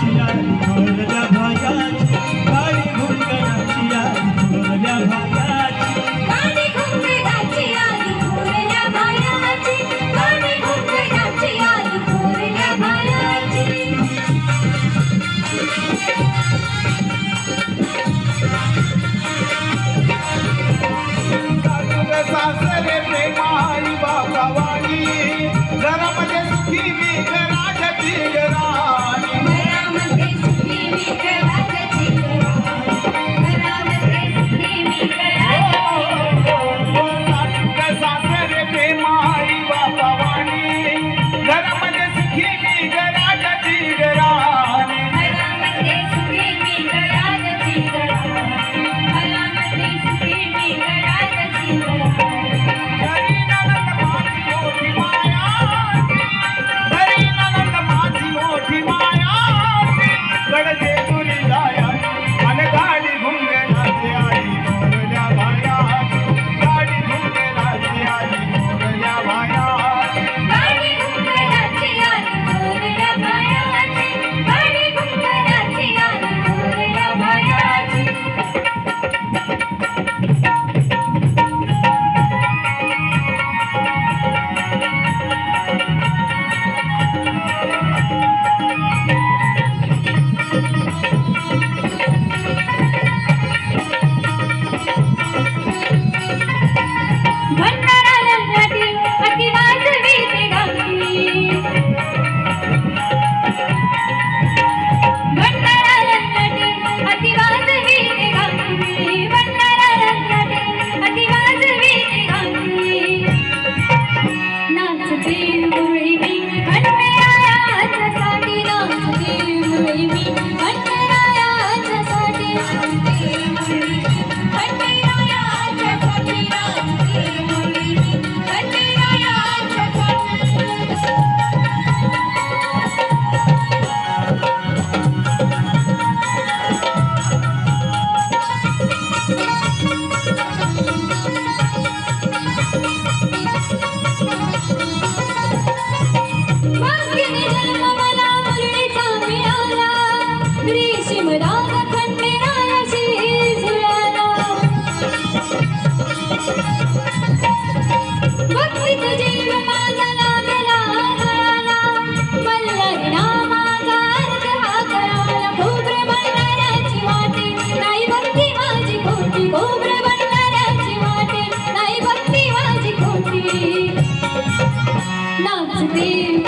কাছে আর दाखण मेरा यशियुराला भक्ति जीव माजला गेला आला बल्ला नामा कार के हाकराया भूत्रे बनराय जिवाते नाही बनती माजी फूटी भूत्रे बनराय जिवाते नाही बनती